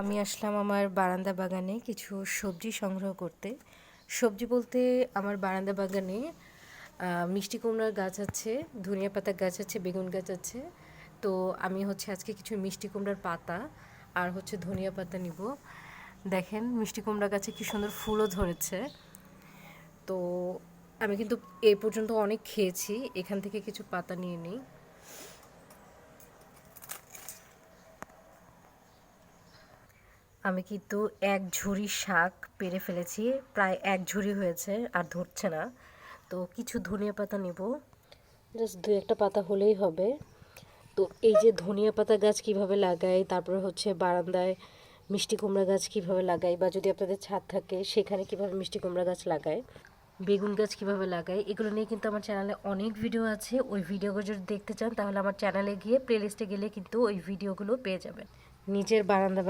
আমি আসলাম আমার বারান্দা বাগানে কিছু সবজি সংগ্রহ করতে। সবজি বলতে আমার বারান্দা বাগানে মিষ্টি কুমড়ার গাছ আছে, ধনিয়া পাতার গাছ আছে, বেগুন গাছ আছে। তো আমি হচ্ছে আজকে কিছু মিষ্টি কুমড়ার পাতা আর হচ্ছে ধনিয়া পাতা নিব। দেখেন মিষ্টি কুমড়া গাছে কি সুন্দর ফুলও ধরেছে। তো আমি কিন্তু এই পর্যন্ত অনেক খেয়েছি, এখান থেকে কিছু পাতা নিয়ে নিই। আমি কিন্তু এক ঝুড়ি শাক পেরে ফেলেছি। প্রায় এক ঝুড়ি হয়েছে আর ধরছে না। তো কিছু ধনিয়া পাতা নিব। জাস্ট দু একটা পাতা হলেই হবে। তো এই যে ধনিয়া পাতা গাছ কীভাবে লাগাই, তারপরে হচ্ছে বারান্দায় মিষ্টি কুমড়া গাছ কীভাবে লাগাই বা যদি আপনাদের ছাদ থাকে, সেখানে কীভাবে মিষ্টি কুমড়া গাছ লাগায় বেগুন গাছ কীভাবে লাগাই, এগুলো নিয়ে কিন্তু আমার চ্যানেলে অনেক ভিডিও আছে। ওই ভিডিওগুলো যদি দেখতে চান, তাহলে আমার চ্যানেলে গিয়ে প্লেলিস্টে গেলে কিন্তু ওই ভিডিওগুলো পেয়ে যাবেন। নিজের বারান্দা